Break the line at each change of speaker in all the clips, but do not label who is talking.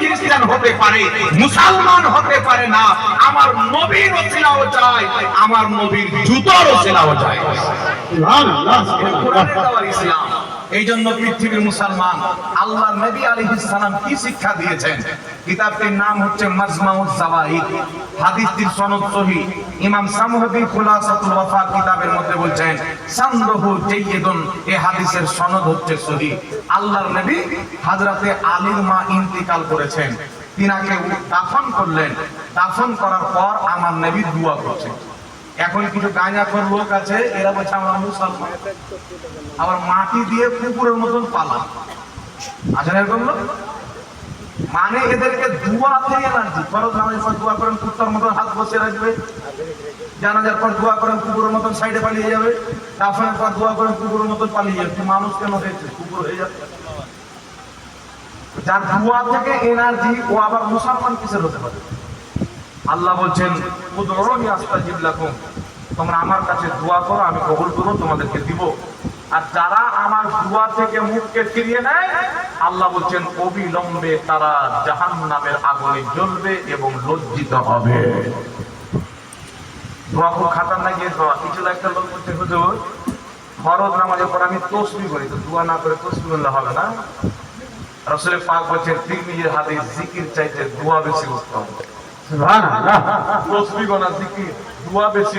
খ্রিস্টান হতে পারে মুসলমান হতে পারে না আমার নবীর ওসিলাও চাই আমার নবীর জুতোর ওসিলাও চাই। ইসলাম। এই জন্য পৃথিবীর মুসলমান আল্লাহ নবী আলাইহিস সালাম কি শিক্ষা দিয়েছেন? কিতাবটির নাম হচ্ছে মাজমাউজ জাওয়াহিদ হাদিসটির সনদ সহি। ইমাম সামুহদি খুলাসাতুল ওয়াফা কিতাবের মধ্যে বলছেন, সানদহু জাইয়িদুন এই হাদিসের সনদ হচ্ছে সহি। আল্লাহর নবী হযরতে আলীর মা ইন্তিকাল করেছেন। তিনাকে দাফন করলেন। দাফন করার পর আমার নবী দোয়া করছেন। এখন কিছু গাঁজাখোর লোক আছে, এরা বলছে, আমরা মুসলমান। আবার মাটি দিয়ে কুকুরের মতন পালা। আছেন এরকম লোক মানে এদেরকে দুয়া থেকে এনার্জি ফরজ নামাজের পর দোয়া করেন, কুত্তার মতন হাত বসে রাখবে। জানাজার পর দোয়া করেন, কুকুরের মতন সাইডে পালিয়ে যাবে। দাফনের পর দোয়া করেন, কুকুরের মতন পালিয়ে যাবে। মানুষ কেন হয়েছে কুকুর হয়ে যাচ্ছে। যার দুয়া থেকে এনার্জি ও আবার মুসলমান কিসের হতে পারে? আল্লাহ বলছেন, উদরনি আস্তাজিব লাকুম। তোমরা আমার কাছে দোয়া করো, আমি কবুল করব তোমাদেরকে দিব। আর যারা আমার দোয়া থেকে মুখকে ফিরিয়ে নেয়, আল্লাহ বলছেন, অবিলম্বে তারা জাহান নামের আগুনে জ্বলবে এবং লজ্জিত হবে। দোয়া খুব খাতারনাক গিয়ে দোয়া? কিছু একটা লোক বলছে, হুজুর, ফরজ নামাজের পর আমি তসবি করি। তো দোয়া না করে তসবি করলে হবে না? রসুল পাক বলছেন, তিরমিজির হাদিস, জিকির চাইতে দোয়া বেশি উত্তম। বেশি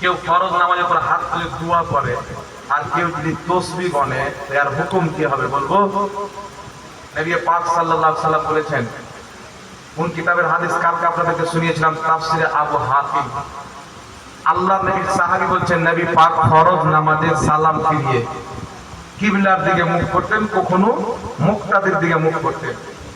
কেউ নামাজের হাত আর কেউ যদি হুকুম কি হবে বলব? নবী বলেছেন, কোন কিতাবের হাদিস কালকে আপনাদেরকে শুনিয়েছিলাম, তাফসিরে আবু হাতিম। আল্লাহ নবীর সাহাবী বলছেন, নবী পাক ফরজ নামাজে সালাম ফিরিয়ে কিবলার দিকে মুখ করতেন, কখনো মুক্তাদের দিকে মুখ করতেন।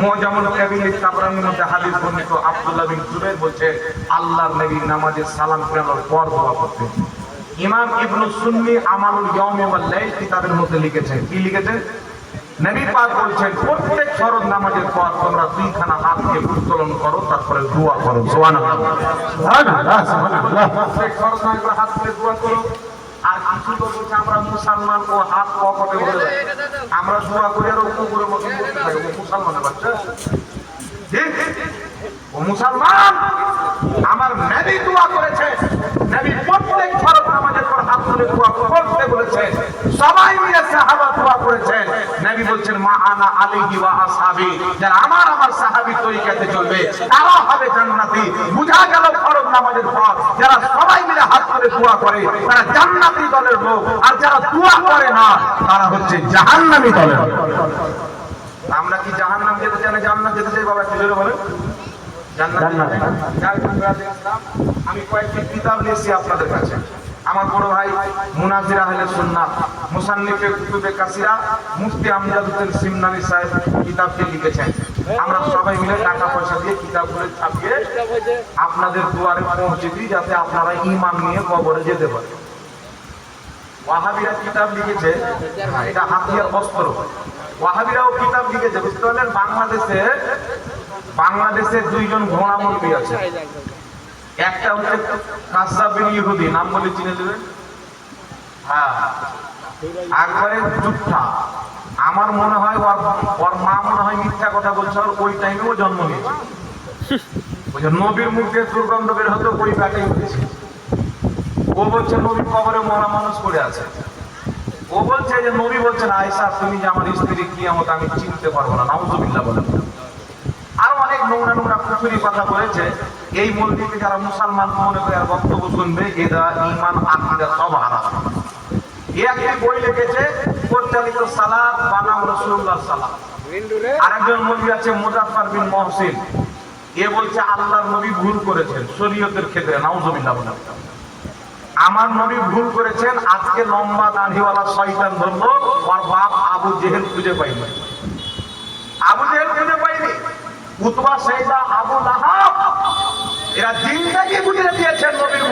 মুজামুল কাবির তাবরানির মধ্যে হাদিস বর্ণিত আব্দুল্লাহ বিন জুবাইর বলছেন আল্লাহর নবী নামাজে সালাম ফেরানোর পর দোয়া করতেন। ইমাম ইবনু সুন্নি আমালুল ইয়াউমি ওয়াল লাইল কিতাবের মধ্যে লিখেছেন কি লিখেছেন নবী পাক বলছেন প্রত্যেক ফরজ নামাজের পর তোমরা দুইখানা হাতকে উত্তোলন করো তারপরে দোয়া করো। সুবহানাল্লাহ। প্রত্যেক ফরজ নামাজের হাত তুলে দোয়া করো। কিছু তো বলছে আমরা মুসলমান ও হাত পকেটে দেয়। আমরা দোয়া করি আর ও কুকুরের মতো বসে থাকে ও মুসলমানের বাচ্চা ঠিক? ও মুসলমান আমার প্রত্যেক ফরজ আমাদের পর হাত তুলে দোয়া করতে বলেছে সবাই মিলে সাহাবা দোয়া করেছেন। নবী বলছেন মা আনা আলাইহি ওয়া আসহাবি। যারা আমার আমার সাহাবী তরিকাতে চলবে তারা হবে জান্নাতি। বুঝা গেল ফরজ নামাজের পর যারা সবাই মিলে হাত তুলে দোয়া করে তারা জান্নাতি দলের লোক। আর যারা দোয়া করে না তারা হচ্ছে জাহান্নামী দলের আমরা কি জাহান্নাম যেতে চাই না জান্নাত যেতে চাই? বাবা জোরে বলেন। জান্নাত আমি কয়েকটি কিতাব নিয়েছি আপনাদের কাছে। আমার বড় ভাই মুনাজির আহলে সুন্নাত মুসান্নিফে কুতুবে কাসিরা, মুফতি আমজাদ হোসেন সিমনানি সাহেব কিতাবটি লিখেছেন। আমরা সবাই মিলে টাকা পয়সা দিয়ে কিতাবগুলো ছাপিয়ে আপনাদের দুয়ারে পৌঁছে দিই, যাতে আপনারা ইমান নিয়ে কবরে যেতে পারেন। ওয়াহাবিরা কিতাব লিখেছে, এটা হাতিয়ার অস্ত্র। ওয়াহাবিরাও কিতাব লিখেছে, বুঝতে পারলেন? বাংলাদেশে বাংলাদেশে দুইজন ঘোড়া মন্ত্রী আছে। একটা হচ্ছে কাসাব বিন ইহুদি, নাম বলে চিনে দেবেন হ্যাঁ। একবারে যুদ্ধা আমার মনে হয় ওর ওর মা মনে হয় মিথ্যা কথা বলছে, আর ওই টাইমে ও জন্ম নিয়েছে। যে নবীর মুখে দুর্গন্ধ বের হতো ওই প্যাকেই উঠেছে। ও বলছে নবী কবরে মরা মানুষ পড়ে আছে। ও বলছে যে, নবী বলছেন আয়সা তুমি যে আমার স্ত্রী কি আমত আমি চিনতে পারব না। নাউজুবিল্লাহ বলেন আরও অনেক নোংরা নোংরা কুচুরি কথা বলেছে। এই মন্দিরকে যারা মুসলমান মনে করে আর বক্তব্য শুনবে, এরা ইমান আকিদা সব হারাম। এ বই লিখেছে বানাম আরেকজন আছে এ বলছে নবী ভুল করেছেন ক্ষেত্রে আমার নবী ভুল করেছেন, আজকে লম্বা দাঁড়িওয়ালা শয়তান ধরলো, ওর বাপ আবু জেহেল খুঁজে পাইনি। আবু জেহেল খুঁজে পাইনি। উতবা সেইদা আবু লাহাব এরা দিনটাকে বুঝে দিয়েছেন নবীর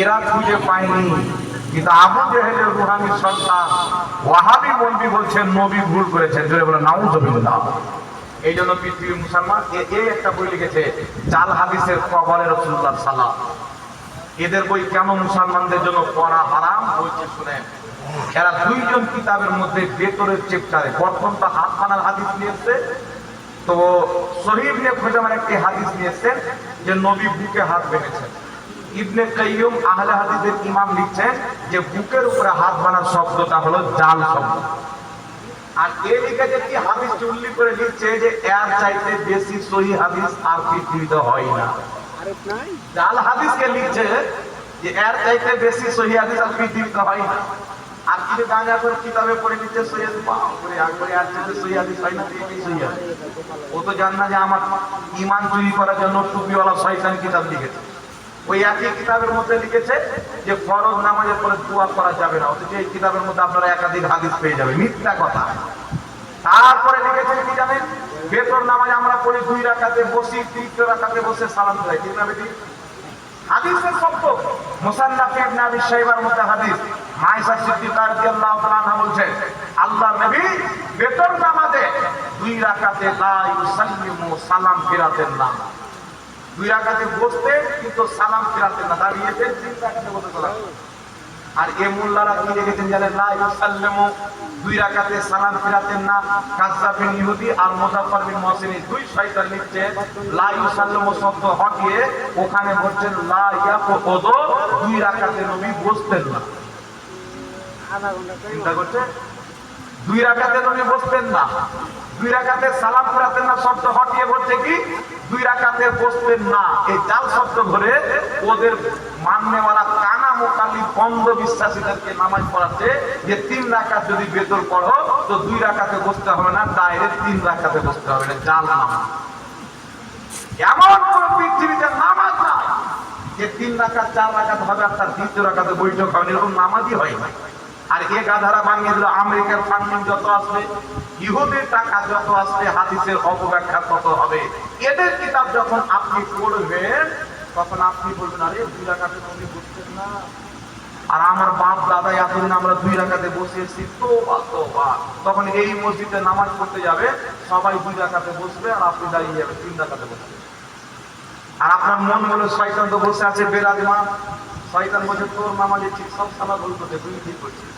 এরা খুঁজে পায়নি। কিন্তু আবু জেহেলের রুহানি সন্তান ওয়াহাবি মন্দি বলছেন, নবী ভুল করেছেন। জোরে বলে নাউজুবিল্লাহ। এই জন্য পৃথিবীর মুসলমান এই একটা বই লিখেছে, জাল হাদিসের কবরে রসুল্লাহ সালাম এদের বই কেন মুসলমানদের জন্য পড়া হারাম বলছে, শুনেন। এরা দুইজন কিতাবের মধ্যে ভেতরের চেপ্টারে প্রথম তো হাত হাদিস নিয়েছে তো শহীদ নিয়ে খোঁজামার একটি হাদিস নিয়েছেন যে নবী বুকে হাত বেঁধেছেন। ইবনে কাইয়ুম আহলে হাদিসের ইমাম লিখছেন যে বুকের উপরে হাত বানার শব্দটা হলো জাল শব্দ। আর এ লিখেছে কি হাদিস উল্লেখ করে লিখছে যে এর চাইতে বেশি সহি হাদিস আর পৃথিবীতে হয় না। জাল হাদিসকে লিখছে যে এর চাইতে বেশি সহি হাদিস আর পৃথিবীতে হয় না। কিছু গাঁজা করে কিতাবে পড়ে নিচ্ছে বাহ, করে আর করে আর চাইতে সহি হাদিস হয় না তো এটাই সহি হাদিস ও তো জান না যে আমার ইমান চুরি করার জন্য টুপিওয়ালা শয়তান কিতাব লিখেছে। ওই একই কিতাবের মধ্যে লিখেছে যে ফরজ নামাজের পরে দোয়া করা যাবে না অথচ এই কিতাবের মধ্যে আপনারা একাধিক হাদিস পেয়ে যাবেন। মিথ্যা কথা। তারপরে লিখেছেন কি জানেন? বেতর নামাজ আমরা পড়ি দুই রাখাতে বসি তৃতীয় রাখাতে বসে সালাম দেয় ঠিক না বেটি? হাদিসের শব্দ। মুসান্নাফ ইবনে আবি শাইবার মধ্যে হাদিস। বলছেন, আল্লাহ নবী দুই রাকাতে সালাম দুই কিন্তু আর এ মোল্লারা কি লা দুই রাকাতে সালাম ফিরাতেন না। কাজ্জাব বিন ইহুদি আর মুজাফফর বিন মুহসিন দুই শয়তান লিখছে, লা শব্দ হটিয়ে ওখানে বলছেন, লা ইয়াকুদু, দুই রাকাতে নবী বসতেন না। চিন্তা করছে? দুই রাকাতে নবী বসতেন না। দুই রাকাতে সালাম ফিরাতেন না, শব্দ হটিয়ে বলছে কি? দুই রাকাতে বসতেন না। এই জাল শব্দ ধরে ওদের মাননেওয়ালা কানা মোকালি বন্ধ বিশ্বাসীদেরকে নামাজ পড়াচ্ছে যে তিন রাকাত যদি বেতন পড়ো, তো দুই রাখাতে বসতে হবে না, ডাইরেক্ট তিন রাকাতে বসতে হবে। না জাল নামাজ। এমন কোন পৃথিবীতে নামাজ নাই যে তিন রাকাত, চার রাকাত হবে আর তার দ্বিতীয় রাকাতে বৈঠক হবে এরকম নামাজই হয় না। আর এ গাধারা বানিয়ে দিল আমেরিকার ফান্ডিং যত আসবে ইহুদের টাকা যত আসবে হাদিসের অপব্যাখ্যা তত হবে। এদের কিতাব যখন আপনি পড়বেন, তখন আপনি বলবেন, আরে, দুই রাকাতে নবী বুঝতেন না। আর আমার বাপ, দাদা এতদিন আমরা দুই রাকাতে বসে এসেছি তো তখন এই মসজিদে নামাজ পড়তে যাবে, সবাই দুই রাকাতে বসবে আর আপনি দাঁড়িয়ে যাবে তিন রাকাতে বসবে আর আপনার মন বলে শয়তান তো বসে আছে বেরাজমান শয়তান বলছে, তোর নামাজে ঠিক সব সালা করছে তুই ঠিক করছিস?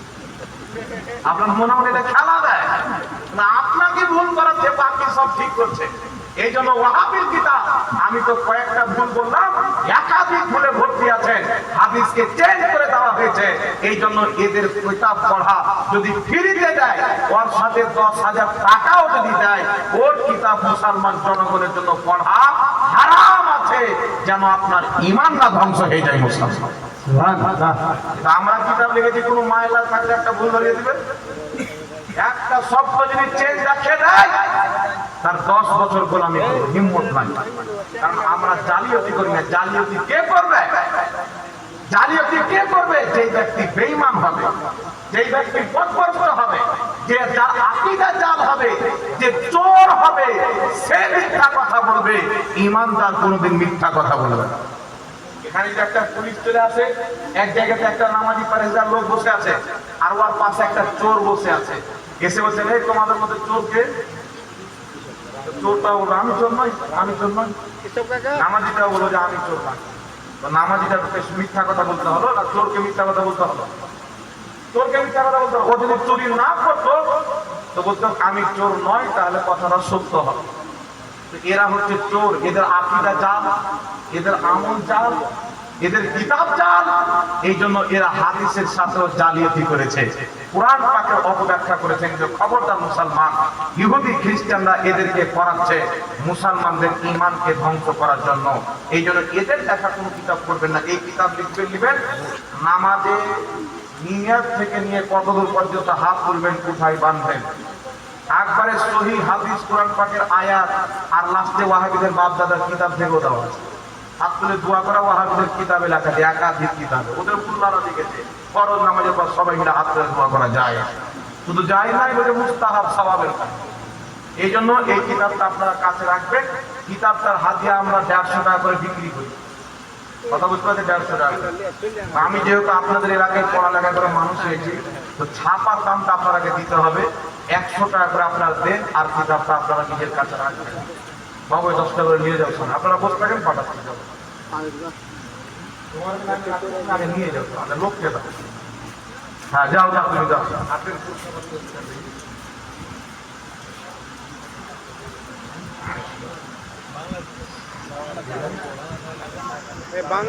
আপনার মনে মনে খেলা দেয়। না, আপনাকে ভুল করাচ্ছে, বাকি সব ঠিক করছে। এই জন্য ওয়াহাবির কিতাব আমি তো কয়েকটা ভুল বললাম, একাধিক ভুলে ভর্তি আছে হাদিসকে চেঞ্জ করে দেওয়া হয়েছে। এই জন্য এদের কিতাব পড়া যদি ফ্রিতে দেয়, ওর সাথে দশ হাজার টাকাও যদি দেয়, ওর কিতাব মুসলমান জনগণের জন্য পড়া যেন আপনার ইমান না ধ্বংস হয়ে যায় মুসলমান। তা আমরা কিতাব লিখেছি, কোনো মায়লা থাকলে একটা ভুল ধরিয়ে দিবে। একটা শব্দ যদি চেঞ্জ রাখে দেয় তার দশ বছর গোলামি হিম্মত নাই। কারণ আমরা জালিয়াতি করি না। জালিয়াতি কে করবে? জালিয়াতি কে করবে? যেই ব্যক্তি বেইমান হবে, যেই ব্যক্তি পথভ্রষ্ট হবে যে যার আকিদা জাল হবে যে চোর হবে সে মিথ্যা কথা বলবে। ইমানদার কোনোদিন মিথ্যা কথা বলবে না। এখানে যে একটা পুলিশ চলে আসে এক জায়গাতে একটা নামাজি পারেজার লোক বসে আছে আর ওর পাশে একটা চোর বসে আছে। এসে বলছে এই তোমাদের মধ্যে চোরকে? চোরটা বলল আমি চোর নই আমি চোর নই। নামাজিটা বলল যে আমি চোর না। তো নামাজিটা মিথ্যা কথা বলতে হলো না চোরকে মিথ্যা কথা বলতে হলো? বলতে না করতো, তো বলতো, আমি চোর নয়, তাহলে কথাটা সত্য হবে। তো এরা হচ্ছে চোর। এদের আকিদা জাল, এদের আমল জাল, এদের কিতাব জাল এই জন্য এরা হাদিসের সাথেও জালিয়াতি করেছে। কোরআন পাকের অপব্যাখ্যা করেছেন যে খবরদার মুসলমান, ইহুদি, খ্রিস্টানরা এদেরকে করাচ্ছে মুসলমানদের ইমানকে ধ্বংস করার জন্য। এই জন্য এদের দেখা কোনো কিতাব করবেন না। এই কিতাব লিখবেন লিখবেন, নামাজে নিয়াত থেকে নিয়ে কতদূর পর্যন্ত হাত তুলবেন, কোথায় বাঁধবেন? একবারে সহি হাদিস কোরআন পাকের আয়াত আর লাস্টে ওয়াহাবিদের বাপ দাদার কিতাব থেকেও দেওয়া আছে। হাত তুলে দোয়া করা ওয়াহাবিদের কিতাবে লেখা আছে একাধিক কিতাবে। ওদের মুল্লারা লিখেছে ফরজ নামাজের পর সবাই মিলে হাত তুলে দোয়া করা যায়। শুধু যায় নাই, বলে মুস্তাহাব সবাবের কাজ এই জন্য এই কিতাবটা আপনারা কাছে রাখবেন। কিতাবটার হাতিয়া আমরা দেড়শো টাকা করে বিক্রি করি। কথা বুঝতে পারছি দেড়শো টাকা আমি যেহেতু আপনাদের এলাকায় পড়ালেখা করে মানুষ হয়েছি, তো ছাপার দামটা আপনাকে দিতে হবে। একশো টাকা করে আপনারা দেন আর কিতাবটা আপনারা নিজের কাছে রাখবেন। বাবু টাকা করে নিয়ে যাচ্ছেন আপনারা বসে থাকেন পাঠাচ্ছেন নিয়ে যাও লোককে দাও হ্যাঁ যাও যাও তুমি যাও
বাংলা